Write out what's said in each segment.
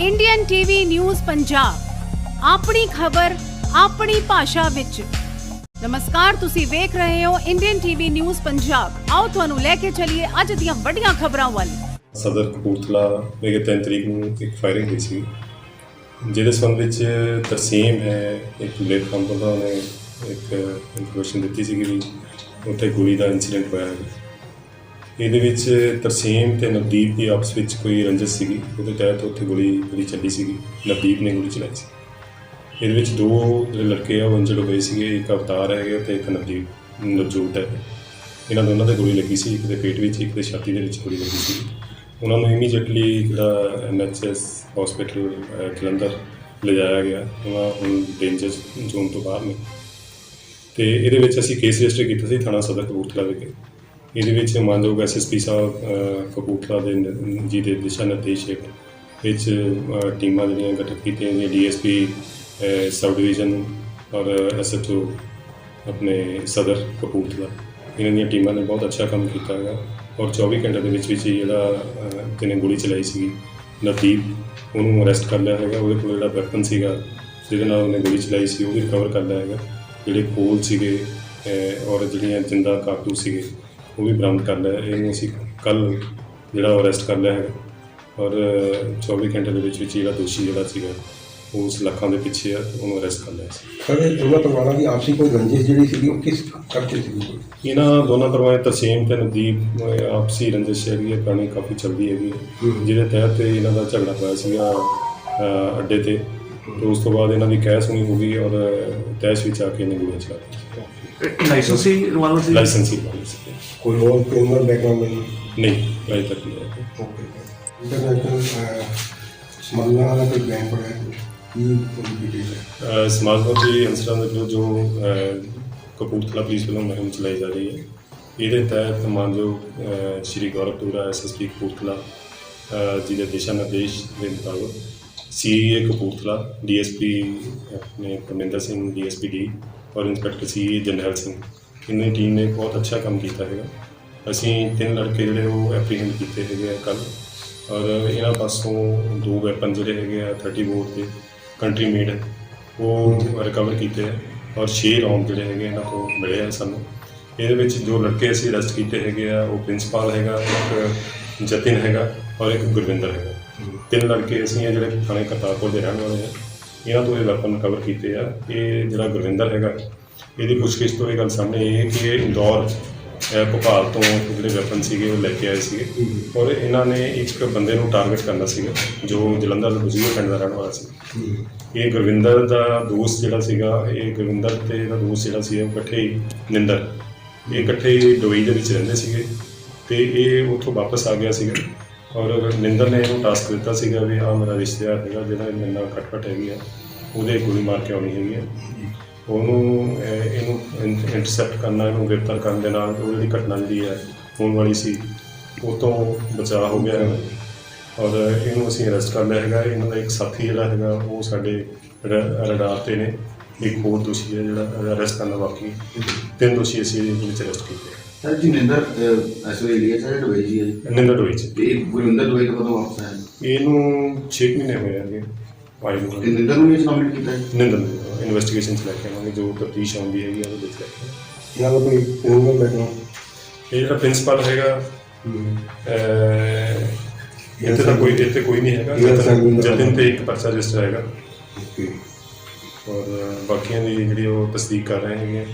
Indian TV news Punjab ਆਪਣੀ ਖਬਰ, ਆਪਣੀ ਭਾਸ਼ਾ ਵਿੱਚ। ਨਮਸਕਾਰ, ਤੁਸੀਂ ਵੇਖ ਰਹੇ ਹੋ ਇੰਡੀਅਨ ਟੀਵੀ ਨਿਊਜ਼ ਪੰਜਾਬ ਆਓ ਤੁਹਾਨੂੰ ਲੈ ਕੇ ਚੱਲੀਏ ਅੱਜ ਦੀਆਂ ਵੱਡੀਆਂ ਖਬਰਾਂ ਵੱਲ। ਸਦਰ ਕਪੂਰਥਲਾ ਵਿਖੇ 3 ਤਰੀਕ ਨੂੰ ਇੱਕ ਫਾਇਰਿੰਗ ਹੋਈ ਸੀ। ਜਿਹਦੇ ਸੰਬੰਧ ਵਿੱਚ ਤਰਸੀਮ ਹੈ, ਇੱਕ ਪਲੇਟਫਾਰਮ ਤੋਂ ਉਹਨੇ ਇੱਕ ਇਨਫੋਰਮੇਸ਼ਨ ਦਿੱਤੀ ਸੀ ਕਿ ਉੱਥੇ ਗੋਲੀ ਦਾ ਇਨਸੀਡੈਂਟ ਹੋਇਆ ਹੈ। ਇਹਦੇ ਵਿੱਚ ਤਰਸੀਮ ਤੇ ਨਵਦੀਪ ਦੀ ਆਪਸ ਵਿੱਚ ਕੋਈ ਰੰਜਿਸ਼ ਸੀਗੀ। ਉਹਦੇ ਤਹਿਤ ਉੱਥੇ ਗੋਲੀ ਜਿਹੜੀ ਚੱਲੀ ਸੀਗੀ, ਨਵਦੀਪ ਨੇ ਗੋਲੀ ਚਲਾਈ ਸੀ। ਇਹਦੇ ਵਿੱਚ ਦੋ ਜਿਹੜੇ ਲੜਕੇ ਆ, ਉਹ ਇੰਜਰਡ ਹੋਏ ਸੀਗੇ, ਇੱਕ ਅਵਤਾਰ ਹੈਗੇ ਤੇ ਇੱਕ ਨਵਦੀਪ, ਨਵਜੋਤ ਹੈ ਇਹਨਾਂ ਦੋਨਾਂ ਦੇ ਗੋਲੀ ਲੱਗੀ ਸੀ, ਇੱਕ ਦੇ ਪੇਟ ਵਿੱਚ, ਇੱਕ ਦੇ ਛਾਤੀ ਦੇ ਵਿੱਚ ਗੋਲੀ ਲੱਗੀ ਸੀ। ਉਹਨਾਂ ਨੂੰ ਇਮੀਡੀਏਟਲੀ ਜਿਹੜਾ ਐਨਐਚਐਸ ਹਸਪੀਟਲ ਜਲੰਧਰ ਲਿਜਾਇਆ ਗਿਆ। ਉਹਨਾਂ ਹੁਣ ਡੇਂਜਰ ਜ਼ੋਨ ਤੋਂ ਬਾਹਰ ਨੇ। ਤੇ ਇਹਦੇ ਵਿੱਚ ਅਸੀਂ ਕੇਸ ਰਜਿਸਟਰ ਕੀਤਾ ਸੀ ਥਾਣਾ ਸਦਰ ਕਪੂਰਥਲਾ ਵਿਖੇ। ਇਹਦੇ ਵਿੱਚ ਮਾਨਯੋਗ ਐਸਐਸਪੀ ਸਾਹਿਬ ਕਪੂਰਥਲਾ ਦੇ ਨ- ਜੀ ਦੇ ਦਿਸ਼ਾ ਨਿਰਦੇਸ਼ ਹੇਠ ਵਿੱਚ ਅਹ, ਟੀਮਾਂ ਜਿਹੜੀਆਂ ਗਠਿਤ ਕੀਤੀਆਂ ਗਈਆਂ ਡੀਐਸਪੀ ਸਬ ਡਿਵੀਜ਼ਨ ਔਰ ਐਸਐਚਓ ਆਪਣੇ ਸਦਰ ਕਪੂਰਥਲਾ। ਇਹਨਾਂ ਦੀਆਂ ਟੀਮਾਂ ਨੇ ਬਹੁਤ ਅੱਛਾ ਕੰਮ ਕੀਤਾ ਹੈਗਾ। ਔਰ 24 ਘੰਟੇ ਦੇ ਵਿੱਚ ਵਿੱਚ ਜਿਹੜਾ ਅਹ, ਜਿਹਨੇ ਗੋਲੀ ਚਲਾਈ ਸੀਗੀ। ਨਵਦੀਪ ਉਹਨੂੰ ਅਰੈਸਟ ਕਰ ਲਿਆ ਹੈਗਾ। ਉਹਦੇ ਕੋਲ ਜਿਹੜਾ ਵੈਪਨ ਸੀਗਾ ਜਿਹਦੇ ਨਾਲ ਉਹਨੇ ਗੋਲੀ ਚਲਾਈ ਸੀ ਉਹ ਵੀ ਰਿਕਵਰ ਕਰ ਲਿਆ ਹੈਗਾ। ਜਿਹੜੇ ਖੋਲ ਸੀਗੇ ਔਰ ਜਿਹੜੀਆਂ ਜਿੰਦਾ ਕਾਰਤੂਸ ਸੀਗੇ ਉਹ ਵੀ ਬਰਾਮਦ ਕਰ ਲਿਆ। ਇਹਨੂੰ ਅਸੀਂ ਕੱਲ ਜਿਹੜਾ ਅਰੈਸਟ ਕਰ ਲਿਆ ਹੈਗਾ। ਔਰ ਅਹ, 24 ਘੰਟੇ ਦੇ ਵਿੱਚ ਵਿੱਚ ਜਿਹੜਾ ਦੋਸ਼ੀ ਜਿਹੜਾ ਸੀਗਾ ਉਹ ਉਸ ਲੱਖਾਂ ਦੇ ਪਿੱਛੇ ਆ ਉਹਨੂੰ ਅਰੈਸਟ ਕਰ ਲਿਆ ਸੀ। ਸਰ ਇਹ ਉਹਨਾਂ ਪਰਿਵਾਰਾਂ ਦੀ ਆਪਸੀ ਕੋਈ ਰੰਜਿਸ਼ ਜਿਹੜੀ ਸੀਗੀ ਉਹ ਕਿਸ ਕਰਕੇ ਸੀਗੀ? ਇਹਨਾਂ ਦੋਨਾਂ ਪਰਿਵਾਰਾਂ ਤਰਸੀਮ ਤੇ ਨਦੀਪ ਆਪਸੀ ਰੰਜਿਸ਼ ਹੈਗੀ ਹੈ ਪੁਰਾਣੀ ਕਾਫੀ ਚੱਲਦੀ ਹੈਗੀ ਹੈ। ਜਿਹਦੇ ਤਹਿਤ ਇਹਨਾਂ ਦਾ ਝਗੜਾ ਹੋਇਆ ਸੀਗਾ ਅੱਡੇ ਤੇ। ਤੇ ਉਸ ਤੋਂ ਬਾਅਦ ਇਹਨਾਂ ਦੀ ਕਹਿ ਸੁਣੀ ਹੋ ਗਈ ਔਰ ਤੈਸ਼ ਵਿੱਚ ਆ ਕੇ ਇਹਨੇ ਗੋਲੀਆਂ ਚਲਾ ਦਿੱਤੀਆਂ। ਲਾਇਸੈਂਸੀ ਰਿਵਾਲਵਰ ਸੀ? ਲਾਇਸੈਂਸੀ ਵਾਲੇ ਸੀ। ਕੋਈ ਹੋਰ ਕ੍ਰਿਮੀਨਲ ਬੈਕਗ੍ਰਾਉਂਡ ਨਹੀਂ? ਨਹੀਂ ਅਜੇ ਤੱਕ ਨਹੀਂ ਹੈ ਓਕੇ ਇੰਟਰਨੈਸ਼ਨਲ ਸਮਗਲਰਾਂ ਦਾ ਕੋਈ ਗੈਂਗ ਬਣਿਆ ਹੈ? ਕੀ ਪੂਰੀ ਡਿਟੇਲ ਹੈ? ਅਹ ਸਮਾਜਵਾਦੀ ਅੰਸਰਾਂ ਦੇ ਵਿਰੁੱਧ ਜੋ ਅਹ, ਕਪੂਰਥਲਾ ਪੁਲਿਸ ਵੱਲੋਂ ਮੁਹਿੰਮ ਚਲਾਈ ਜਾ ਰਹੀ ਹੈ ਇਹਦੇ ਤਹਿਤ ਮਾਨਯੋਗ ਅਹ, ਸ਼੍ਰੀ ਗੌਰਵ ਟੂਰਾ ਐਸਐਸਪੀ ਕਪੂਰਥਲਾ ਅਹ, ਜੀ ਦੇ ਦਿਸ਼ਾ ਨਿਰਦੇਸ਼ ਦੇ ਮੁਤਾਬਕ ਸੀਏ ਕਪੂਰਥਲਾ, ਡੀਐਸਪੀ ਆਪਣੇ ਪਰਮਿੰਦਰ ਸਿੰਘ, ਡੀਐਸਪੀ ਡੀ, ਔਰ ਇੰਸਪੈਕਟਰ ਸੀਏ ਜਰਨੈਲ ਸਿੰਘ। ਇਹਨਾਂ ਦੀ ਟੀਮ ਨੇ ਬਹੁਤ ਅੱਛਾ ਕੰਮ ਕੀਤਾ ਹੈਗਾ। ਅਸੀਂ ਤਿੰਨ ਲੜਕੇ ਜਿਹੜੇ ਉਹ ਐਪਰੀਹੈਂਡ ਕੀਤੇ ਹੈਗੇ ਆ ਕੱਲ ਔਰ ਇਹਨਾਂ ਪਾਸੋਂ ਦੋ ਵੈਪਨ ਜਿਹੜੇ ਹੈਗੇ ਆ 30 ਬੋਰ ਦੇ ਕੰਟਰੀ ਮੇਡ ਉਹ ਰਿਕਵਰ ਕੀਤੇ ਆ। ਔਰ 6 ਰੌਂਡ ਜਿਹੜੇ ਹੈਗੇ ਇਹਨਾਂ ਤੋਂ ਮਿਲੇ ਆ ਸਾਨੂੰ। ਇਹਦੇ ਵਿੱਚ ਜੋ ਲੜਕੇ ਅਸੀਂ ਅਰੈਸਟ ਕੀਤੇ ਹੈਗੇ ਆ, ਉਹ ਪ੍ਰਿੰਸੀਪਲ ਹੈਗਾ, ਇੱਕ ਜਤਿਨ ਹੈਗਾ, ਔਰ ਇੱਕ ਗੁਰਵਿੰਦਰ ਹੈਗਾ। ਤਿੰਨ ਲੜਕੇ ਅਸੀਂ ਆ ਜਿਹੜੇ ਥਾਣੇ ਕਰਤਾਰਪੁਰ ਦੇ ਰਹਿਣ ਵਾਲੇ ਆ। ਇਹਨਾਂ ਤੋਂ ਇਹ ਵੈਪਨ ਕਵਰ ਕੀਤੇ ਆ। ਇਹ ਜਿਹੜਾ ਗੁਰਵਿੰਦਰ ਹੈਗਾ, ਇਹਦੀ ਪੁੱਛਗਿੱਛ ਤੋਂ ਇਹ ਗੱਲ ਸਾਹਮਣੇ ਆਈ ਹੈ ਕਿ ਇਹ ਇੰਦੌਰ ਭੋਪਾਲ ਤੋਂ ਜਿਹੜੇ ਵੈਪਨ ਸੀਗੇ ਉਹ ਲੈ ਕੇ ਆਏ ਸੀਗੇ। ਔਰ ਇਹਨਾਂ ਨੇ ਇੱਕ ਬੰਦੇ ਨੂੰ ਟਾਰਗੇਟ ਕਰਨਾ ਸੀਗਾ, ਜੋ ਜਲੰਧਰ ਦੇ ਬਜ਼ੁਰਗ ਪਿੰਡ ਦਾ ਰਹਿਣ ਵਾਲਾ ਸੀ। ਇਹ ਗੁਰਵਿੰਦਰ ਦਾ ਦੋਸਤ ਜਿਹੜਾ ਸੀਗਾ, ਇਹ ਗੁਰਵਿੰਦਰ ਤੇ ਇਹਦਾ ਦੋਸਤ ਜਿਹੜਾ ਸੀ, ਉਹ ਇਕੱਠੇ ਹੀ ਨਿੰਦਰ। ਇਹ ਇਕੱਠੇ ਹੀ ਦੁਬਈ ਦੇ ਵਿੱਚ ਰਹਿੰਦੇ ਸੀਗੇ ਤੇ ਇਹ ਉੱਥੋਂ ਵਾਪਸ ਆ ਗਿਆ ਸੀਗਾ। ਔਰ ਨਿੰਦਰ ਨੇ ਇਹਨੂੰ ਟਾਸਕ ਦਿੱਤਾ ਸੀਗਾ ਵੀ ਆ ਮੇਰਾ ਰਿਸ਼ਤੇਦਾਰ ਹੈਗਾ ਜਿਹੜਾ ਮੇਰੇ ਨਾਲ ਖਟਪਟ ਹੈਗੀ ਆ ਉਹਦੇ ਗੋਲੀ ਮਾਰ ਕੇ ਆਉਣੀ ਹੈਗੀ ਆ। ਉਹਨੂੰ ਅਹ, ਇਹਨੂੰ ਇੰਟਰਸੈਪਟ ਕਰਨਾ ਇਹਨੂੰ ਗ੍ਰਿਫਤਾਰ ਕਰਨ ਦੇ ਨਾਲ ਉਹ ਜਿਹੜੀ ਘਟਨਾ ਜਿਹੜੀ ਹੈ ਹੋਣ ਵਾਲੀ ਸੀ ਉਹ ਤੋਂ ਬਚਾਅ ਹੋ ਗਿਆ ਹੈ ਔਰ ਇਹਨੂੰ ਅਸੀਂ ਅਰੈਸਟ ਕਰ ਲਿਆ ਹੈਗਾ ਇਹਨਾਂ ਦਾ ਇੱਕ ਸਾਥੀ ਜਿਹੜਾ ਹੈਗਾ ਉਹ ਸਾਡੇ ਰ- ਰਡਾਰ ਤੇ ਨੇ। ਇੱਕ ਹੋਰ ਦੋਸ਼ੀ ਹੈ ਜਿਹੜਾ ਅਰੈਸਟ ਕਰਨਾ ਬਾਕੀ ਤਿੰਨ ਦੋਸ਼ੀ ਅਸੀਂ ਇਹਦੇ ਵਿੱਚ ਅਰੈਸਟ ਕੀਤੇ। ਸਰ ਜੀ ਨਿੰਦਰ ਐਸ ਵੇ ਲਈ ਸਰ ਦੁਬਈ ਜੀ ਹੈ। ਨਿੰਦਰ ਡੋਈ ਚ। ਤੇ ਇਹ ਗੁਰਿੰਦਰ ਦੁਬਈ ਤੋਂ ਕਦੋਂ ਵਾਪਸ ਆਇਆ ਇਹਨੂੰ 6 ਮਹੀਨੇ ਹੋਏ ਹੈਗੇ ਆਈ ਨੂੰ। ਤੇ ਨਿੰਦਰ ਨੂੰ ਨਹੀਂ ਸਬਮਿਟ ਕੀਤਾ ਨਿੰਦਰ ਇਨਵੈਸਟੀਗੇਸ਼ਨ ਚ ਲੈ ਕੇ ਆਵਾਂਗੇ ਜੋ ਤਫਤੀਸ਼ ਆਉਂਦੀ ਹੈਗੀ ਆ ਉਹਦੇ ਵਿੱਚ ਲੈ ਕੇ ਆਵਾਂਗੇ। ਇਹਨਾਂ ਦਾ ਕੋਈ ਕ੍ਰਿਮੀਨਲ ਬੈਕਗ੍ਰਾਉਂਡ ਇਹ ਜਿਹੜਾ ਪ੍ਰਿੰਸੀਪਲ ਹੈਗਾ ਅਹ, ਇੱਥੇ ਤਾਂ ਕੋਈ ਇੱਥੇ ਕੋਈ ਨਹੀਂ ਹੈਗਾ। ਇਹ ਸੰਗੀਨ ਦਾ- ਜਤਿਨ ਤੇ ਇੱਕ ਪਰਚਾ ਰਜਿਸਟਰ ਹੈਗਾ। ਓਕੇ। ਔਰ ਬਾਕੀਆਂ ਦੀ ਜਿਹੜੀ ਉਹ ਤਸਦੀਕ ਕਰ ਰਹੇ ਹੈਗੇ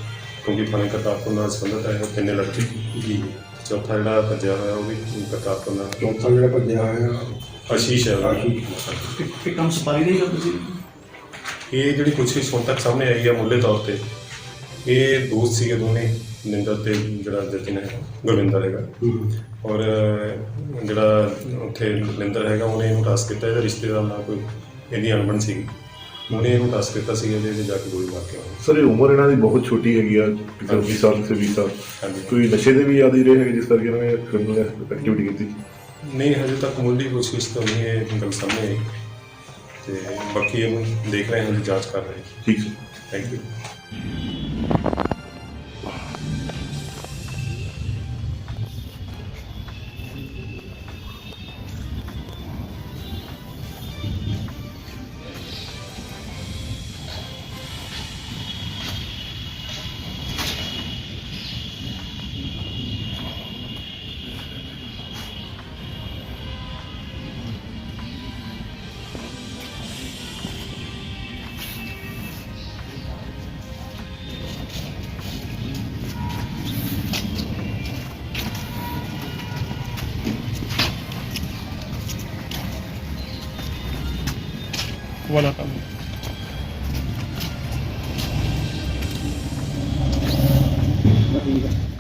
ਕਿਉਂਕਿ ਥਾਣੇ ਕਰਤਾਰਪੁਰ ਨਾਲ ਸੰਬੰਧਿਤ ਹੈ ਉਹ ਤਿੰਨੇ ਲੜਕੇ ਜੀ ਚੌਥਾ ਜਿਹੜਾ ਭੱਜਿਆ ਹੋਇਆ ਉਹ ਵੀ ਕਰਤਾਰਪੁਰ ਨਾਲ ਚੌਥਾ ਜਿਹੜਾ ਭੱਜਿਆ ਹੋਇਆ ਆਸ਼ੀਸ਼ ਹੈ। ਕਿ ਕੰਮ ਸਪਾਰੀ ਦੇ ਕਰ ਤੁਸੀਂ? ਇਹ ਜਿਹੜੀ ਪੁੱਛਗਿੱਛ ਹੁਣ ਤੱਕ ਸਾਹਮਣੇ ਆਈ ਹੈ ਮੁੱਢਲੇ ਤੌਰ ਤੇ। ਇਹ ਦੋਸਤ ਸੀਗੇ ਦੋਨੇ ਨਿੰਦਰ ਤੇ ਜਿਹੜਾ ਜਤਿਨ ਹੈ ਗੁਰਵਿੰਦਰ ਹੈਗਾ। ਔਰ ਜਿਹੜਾ ਉੱਥੇ ਨਿੰਦਰ ਹੈਗਾ ਉਹਨੇ ਇਹਨੂੰ ਟਾਸਕ ਕੀਤਾ ਇਹਦਾ ਰਿਸ਼ਤੇਦਾਰ ਨਾਲ ਕੋਈ ਇਹਦੀ ਅਣਬਣ ਸੀਗੀ। ਉਹਨੇ ਇਹਨੂੰ ਕੀਤਾ ਸੀਗਾ ਵੀ ਇਹਦੇ ਜਾ ਕੇ ਗੋਲੀ ਮਾਰ ਕੇ ਆਉਣੀ। ਸਰ ਇਹ ਉਮਰ ਇਹਨਾਂ ਦੀ ਬਹੁਤ ਛੋਟੀ ਹੈਗੀ ਆ ਕਿਸੇ 20 ਸਾਲ ਕਿਸੇ 20 ਸਾਲ। ਕੋਈ ਨਸ਼ੇ ਦੇ ਵੀ ਆਦੀ ਰਹੇ ਹੈਗੇ ਜਿਸ ਕਰਕੇ ਇਹਨਾਂ ਨੇ ਕ੍ਰਿਮੀਨਲ ਐਕਟੀਵਿਟੀ ਕੀਤੀ। ਨਹੀਂ ਹਜੇ ਤੱਕ ਮੁੱਢਲੀ ਕੋਸ਼ਿਸ਼ ਤਾਂ ਨਹੀਂ ਇਹ ਗੱਲ ਸਾਹਮਣੇ ਆਈ। ਤੇ ਬਾਕੀ ਇਹਨੂੰ ਦੇਖ ਰਹੇ ਹਾਂ ਜਾਂਚ ਕਰ ਰਹੇ ਹਾਂ। ਠੀਕ ਸਰ ਥੈਂਕ ਯੂ ਵਾਲਾ ਕੰਮ ਠੀਕ ਹੈ